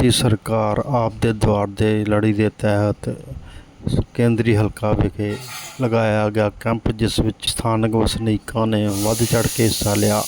ਦੀ ਸਰਕਾਰ ਆਪ ਦੇ ਦੁਆਰ ਦੇ ਲੜੀ ਦੇ ਤਹਿਤ ਕੇਂਦਰੀ ਹਲਕਾ ਵਿਖੇ ਲਗਾਇਆ ਗਿਆ ਕੈਂਪ, ਜਿਸ ਵਿੱਚ ਸਥਾਨਕ ਵਸਨੀਕਾਂ ਨੇ ਵੱਧ ਚੜ੍ਹ ਕੇ ਹਿੱਸਾ ਲਿਆ।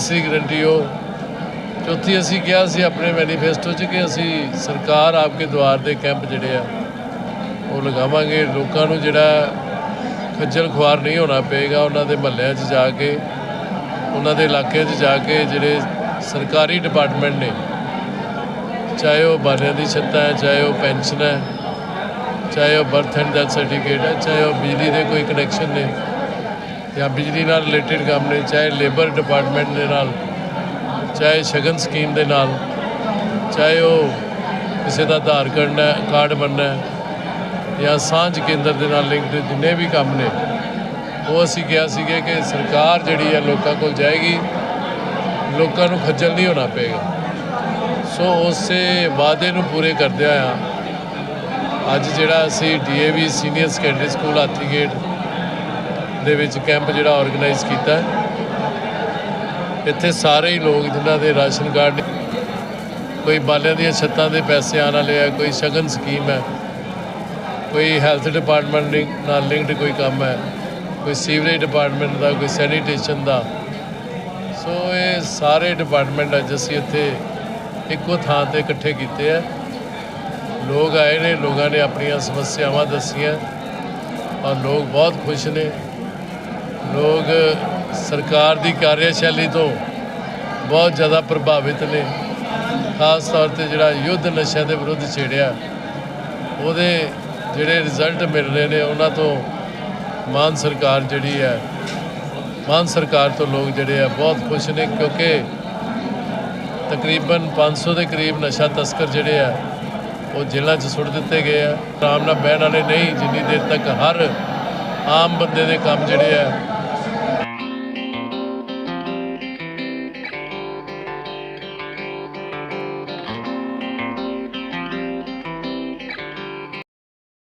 ਤੀਸਰੀ ਗਰੰਟੀ ਹੋ ਚੌਥੀ ਅਸੀਂ ਕਿਹਾ ਸੀ ਆਪਣੇ ਮੈਨੀਫੈਸਟੋ 'ਚ ਕਿ ਅਸੀਂ ਸਰਕਾਰ ਆਪਕੇ ਦੁਆਰ ਦੇ ਕੈਂਪ ਜਿਹੜੇ ਆ, ਉਹ ਲਗਾਵਾਂਗੇ। ਲੋਕਾਂ ਨੂੰ ਜਿਹੜਾ ਖੱਜਲ ਖੁਆਰ ਨਹੀਂ ਹੋਣਾ ਪਏਗਾ ਉਹਨਾਂ ਦੇ ਮਹੱਲਿਆਂ 'ਚ ਜਾ ਕੇ, ਉਹਨਾਂ ਦੇ ਇਲਾਕੇ 'ਚ ਜਾ ਕੇ ਜਿਹੜੇ ਸਰਕਾਰੀ ਡਿਪਾਰਟਮੈਂਟ ਨੇ, ਚਾਹੇ ਉਹ ਬਾਲਿਆਂ ਦੀ ਛੱਤਾਂ ਹੈ, ਚਾਹੇ ਉਹ ਪੈਨਸ਼ਨ ਹੈ, ਚਾਹੇ ਉਹ ਬਰਥ ਐਂਡ ਡੈਥ ਸਰਟੀਫਿਕੇਟ ਹੈ, ਚਾਹੇ ਉਹ ਬਿਜਲੀ ਦੇ ਕੋਈ ਕਨੈਕਸ਼ਨ ਨੇ ਜਾਂ ਬਿਜਲੀ ਨਾਲ ਰਿਲੇਟਡ ਕੰਮ ਨੇ, ਚਾਹੇ ਲੇਬਰ ਡਿਪਾਰਟਮੈਂਟ ਦੇ ਨਾਲ, ਚਾਹੇ ਸ਼ਗਨ ਸਕੀਮ ਦੇ ਨਾਲ, ਚਾਹੇ ਉਹ ਕਿਸੇ ਦਾ ਆਧਾਰ ਕਾਰਡ ਕਾਰਡ ਬਣਨਾ ਜਾਂ ਸਾਂਝ ਕੇਂਦਰ ਦੇ ਨਾਲ ਲਿੰਕਡ ਜਿੰਨੇ ਵੀ ਕੰਮ ਨੇ, ਉਹ ਅਸੀਂ ਕਿਹਾ ਸੀਗੇ ਕਿ ਸਰਕਾਰ ਜਿਹੜੀ ਹੈ ਲੋਕਾਂ ਕੋਲ ਜਾਏਗੀ, ਲੋਕਾਂ ਨੂੰ ਖੱਜਲ ਨਹੀਂ ਹੋਣਾ ਪਏਗਾ। ਸੋ ਉਸੇ ਵਾਅਦੇ ਨੂੰ ਪੂਰੇ ਕਰਦਿਆਂ ਆ, ਅੱਜ ਜਿਹੜਾ ਅਸੀਂ DAV senior secondary school Hathigate ਦੇ ਵਿੱਚ ਕੈਂਪ ਜਿਹੜਾ ਆਰਗੇਨਾਈਜ਼ ਕੀਤਾ ਹੈ। ਇੱਥੇ ਸਾਰੇ ਹੀ ਲੋਕ ਜਿਨ੍ਹਾਂ ਦੇ ਰਾਸ਼ਨ ਕਾਰਡ ਕੋਈ ਬਾਲਿਆਂ ਦੀਆਂ ਛੱਤਾਂ ਦੇ ਪੈਸੇ ਆਉਣ ਵਾਲੇ ਆ, ਕੋਈ ਸ਼ਗਨ ਸਕੀਮ ਹੈ, ਕੋਈ ਹੈਲਥ ਡਿਪਾਰਟਮੈਂਟ ਲਿੰਕ ਨਾਲ ਲਿੰਕਡ ਕੋਈ ਕੰਮ ਹੈ, ਕੋਈ ਸੀਵਰੇਜ ਡਿਪਾਰਟਮੈਂਟ ਦਾ, ਕੋਈ ਸੈਨੀਟੇਸ਼ਨ ਦਾ। ਸੋ ਇਹ ਸਾਰੇ ਡਿਪਾਰਟਮੈਂਟ ਅੱਜ ਅਸੀਂ ਇੱਥੇ ਇੱਕੋ ਥਾਂ ਤੇ ਇਕੱਠੇ ਕੀਤੇ ਆ। ਲੋਕ ਆਏ ਨੇ, ਲੋਕਾਂ ਨੇ ਆਪਣੀਆਂ ਸਮੱਸਿਆਵਾਂ ਦੱਸੀਆਂ। ਔਰ ਲੋਕ ਬਹੁਤ ਖੁਸ਼ ਨੇ। ਲੋਕ ਸਰਕਾਰ ਦੀ ਕਾਰਜਸ਼ੈਲੀ ਤੋਂ ਬਹੁਤ ਜ਼ਿਆਦਾ ਪ੍ਰਭਾਵਿਤ ਨੇ। ਖਾਸ ਤੌਰ ਤੇ ਜਿਹੜਾ ਯੁੱਧ ਨਸ਼ਿਆਂ ਦੇ ਵਿਰੁੱਧ ਛੇੜਿਆ, ਉਹਦੇ ਜਿਹੜੇ ਰਿਜ਼ਲਟ ਮਿਲ ਰਹੇ ਨੇ, ਉਹਨਾਂ ਤੋਂ ਮਾਨ ਸਰਕਾਰ ਜਿਹੜੀ ਹੈ, ਮਾਨ ਸਰਕਾਰ ਤੋਂ ਲੋਕ ਜਿਹੜੇ ਆ ਬਹੁਤ ਖੁਸ਼ ਨੇ, ਕਿਉਂਕਿ ਤਕਰੀਬਨ 500 ਦੇ ਕਰੀਬ ਨਸ਼ਾ ਤਸਕਰ ਜਿਹੜੇ ਆ, ਉਹ ਜੇਲ੍ਹਾਂ 'ਚ ਸੁੱਟ ਦਿੱਤੇ ਗਏ ਆ। ਆਰਾਮ ਨਾਲ ਬਹਿਣ ਵਾਲੇ ਨਹੀਂ, ਜਿੰਨੀ ਦੇਰ ਤੱਕ ਹਰ ਆਮ ਬੰਦੇ ਦੇ ਕੰਮ ਜਿਹੜੇ ਆ